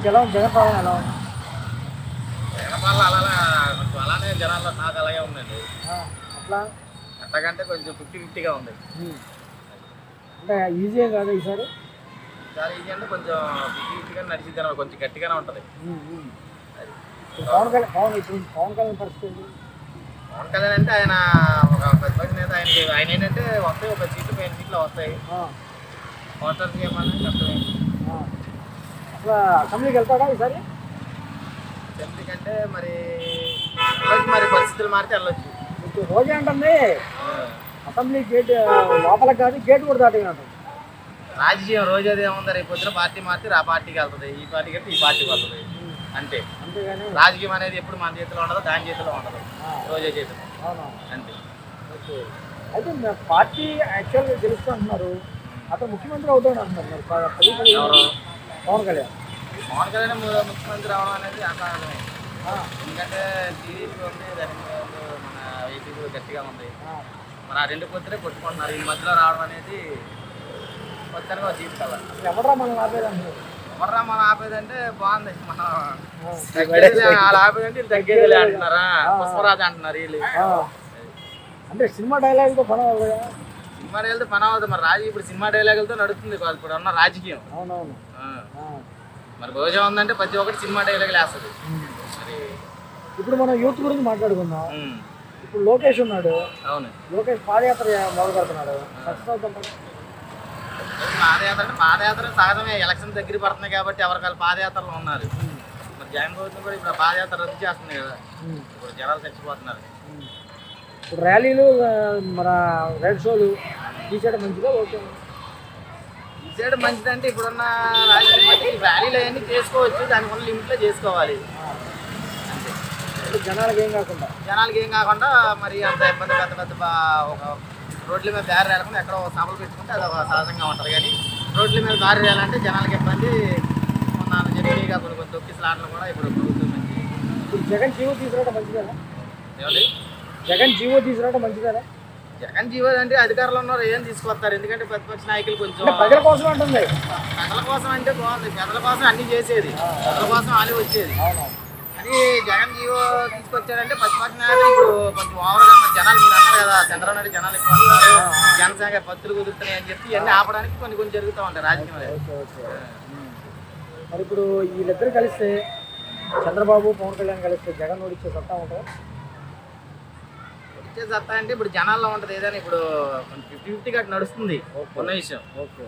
మీకు ఎలా ఉంది జగన్ పాలన ఎలా ఉంది జగన్ వల్ల అలా కొంచెం అలానే జనాల్లో నాకు అలాగే ఉందండి. అట్లా? అంతకంటే కొంచెం ఫిఫ్టీ ఫిఫ్టీగా ఉంది. అంటే ఈజీ కాదు ఈసారి? చాలా ఈజీ అంటే కొంచెం ఫిఫ్టీ ఫిఫ్టీగా నడిచిద్ది అన్నమాట కొంచెం గట్టిగానే ఉంటుంది. పవన్ కళ్యాణ్ పవన్ ఇప్పుడు పవన్ కళ్యాణ్ పరిస్థితి? పవన్ కళ్యాణ్ అంటే ఆయన ఒక ప్రతిపక్ష నేత ఆయనకి ఆయన ఏంటంటే వస్తాయి ఒక సీట్లు పైన సీట్లు వస్తాయి. మోటార్ చేయమని కష్టమే అసెంబ్లీకి వెళ్తాడా ఈసారి? సెంట్రీ కంటే మరి మరి పరిస్థితులు మారితే వెళ్ళొచ్చు. ఇప్పుడు రోజే ఆ. అసెంబ్లీ గేట్ లోపలికి కాదు గేట్ కూడా దాటినట్టు రాజకీయం రోజు అదే ఉంది రేపు పొద్దున పార్టీ మారితే ఆ పార్టీకి వెళ్తుంది. ఈ పార్టీకి వెళ్తే ఈ పార్టీకి వెళ్తుంది. అంతే. అంతేగాని రాజకీయం అనేది ఎప్పుడు మన చేతిలో ఉండదు దాని చేతిలో ఉండదు. రోజే చేతిలో. అవును. అంతే. ఓకే. అయితే పార్టీ యాక్చువల్గా గెలుస్తూ అంటున్నారు అతను ముఖ్యమంత్రి అవుతాడు అంటున్నారు. పవన్ కళ్యాణ్. పవన్ కళ్యాణ్ ముఖ్యమంత్రి అవడం అనేది అసాధ్యమే ఆ, ఎందుకంటే టీడీపీ ఉంది మన కూడా గట్టిగా ఉంది. మరి ఆ రెండు పొత్తులే కొట్టుకుంటున్నారు. ఈ మధ్యలో రావడం అనేది కొత్తగా కదా అసలు ఎవడరా మనం ఆపేది అంటున్నారు ఎవర్రా మనం ఆపేదంటే బాగుంది. మనం వాళ్ళు ఆపేదంటే వీళ్ళు తగ్గేది అంటున్నారా? పుష్పరాజు అంటున్నారు వీళ్ళు. అంటే సినిమా డైలాగ్తో పని అవ్వదు సినిమా డైలాగులతో పని అవుతుంది మరి రాజకీయం ఇప్పుడు సినిమా డైలాగులతో నడుస్తుంది. ఇప్పుడు ఉన్న రాజకీయం. అవునవును. మరి రోజా ఉందంటే ప్రతి ఒక్కటి సినిమా డైలాగులు వేస్తుంది ఉమ్. మరి ఇప్పుడు మనం యూత్ గురించి మాట్లాడుకుందాం. ఇప్పుడు లోకేష్ ఉన్నాడు. అవును. లోకేష్ పాదయాత్ర మొదలు పెడుతున్నాడు పాదయాత్ర అంటే పాదయాత్ర సహజమే. ఎలక్షన్ దగ్గర పడుతున్నాయి కాబట్టి ఎవరికాలు పాదయాత్రలు ఉన్నారు. మరి జగన్ ప్రభుత్వం కూడా ఇప్పుడు పాదయాత్ర రద్దు చేస్తుంది కదా. ఇప్పుడు జనాలు చచ్చిపోతున్నారు. ఇప్పుడు ర్యాలీలు మన రెడ్ షోలు తీసేయడం మంచిగా ఓకే. సైడ్ మంచిదంటే ఇప్పుడున్న రాజకీయ ర్యాలీలు అవన్నీ చేసుకోవచ్చు దాని వల్ల లిమిట్లో చేసుకోవాలి. జనాలకు ఏం కాకుండా? జనాలకి ఏం కాకుండా మరి అంత ఇబ్బంది పెద్ద పెద్ద బా- ఒక రోడ్ల మీద దారి రాకుండా ఎక్కడో ఒక సభలు పెట్టుకుంటే అది ఒక సహజంగా ఉంటుంది. కానీ రోడ్ల మీద దారి రాయాలంటే జనాలకి ఇబ్బంది మొన్న జరిగినాయిగా కొన్ని కొన్ని తొక్కిసలాటలు కూడా ఇప్పుడు ప్రభుత్వం మంచి జగన్ జీవో తీసుకురావడం మంచిదేనా? జగన్ జీవో తీసుకురావడం మంచిదేనా? జగన్ జీవో అంటే అధికారంలో ఉన్నారు ఏం తీసుకొస్తారు? ఎందుకంటే ప్రతిపక్ష నాయకులు కొంచెం ప్రజల కోసం అంటుంది. ప్రజల కోసం అంటే బాగుంది. ప్రజల కోసం అన్ని చేసేది. ప్రజల కోసం అన్ని వచ్చేది. అని జగన్ జీవో తీసుకొచ్చారంటే ప్రతిపక్ష నాయకులు ఇప్పుడు కొంచెం ఓవర్గా మరి జనాలు మీరు అన్నారు కదా చంద్రబాబు నాయుడు జనాలు ఎక్కువ వస్తున్నారు జనసేన పత్తులు కుదురుతున్నాయి అని చెప్పి ఇవన్నీ ఆపడానికి కొన్ని కొన్ని జరుగుతూ ఉంటాయి రాజకీయంలో. మరి ఇప్పుడు వీళ్ళిద్దరు కలిస్తే చంద్రబాబు పవన్ కళ్యాణ్ కలిస్తే జగన్ ఓడిచ్చే సత్తా ఉంటుందా? వచ్చే సత్తా అంటే ఇప్పుడు జనాల్లో ఉంటుంది ఏదైనా ఇప్పుడు ఫిఫ్టీ ఫిఫ్టీ గట్టి నడుస్తుంది. ఉన్న విషయం. ఓకే.